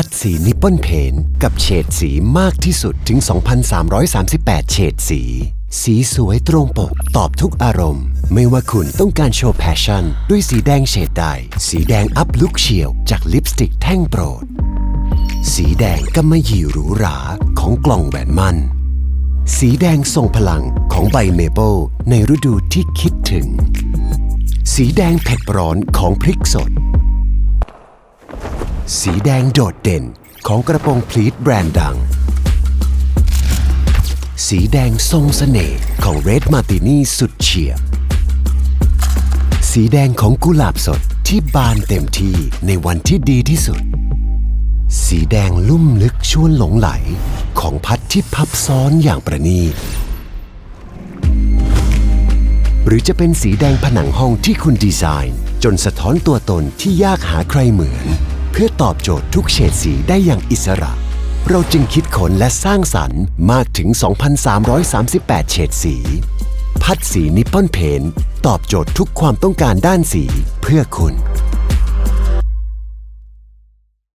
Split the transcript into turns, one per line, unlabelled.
พัดสีนิปเปอนเพนกับเฉดสีมากที่สุดถึง 2,338 เฉดสี สีสวยตรงปก ตอบทุกอารมณ์ ไม่ว่าคุณต้องการโชว์แพชชั่น ด้วยสีแดงเฉดใด สีแดงอัพลุกเฉียว จากลิปสติกแท่งโปรด สีแดงกำมะหยี่หรูหราของกล่องแหวนมั่น สีแดงทรงพลังของใบเมเปิลในฤดูที่คิดถึง สีแดงเผ็ดร้อนของพริกสด สีแดงโดดเด่นของกระโปรงพลีทแบรนด์ดัง สีแดงทรงสเสน่ห์ของ Red Martini สุดเฉียบ สีแดงของกุหลาบสดที่บานเต็มที่ในวันที่ดีที่สุด สีแดงลุ่มลึกชวนหลงไหลของพัดที่พับซ้อนอย่างประณีตหรือจะเป็นสีแดงผนังห้องที่คุณดีไซน์ จนสะท้อนตัวตนที่ยากหาใครเหมือน พื่อตอบโจทย์ทุกเฉดสีได้อย่างอิสระ เราจึงคิดค้นและสร้างสรรค์มากถึง 2,338 เฉดสี พัดสีนิปปอนเพนตอบโจทย์ทุกความต้องการด้านสีเพื่อคุณ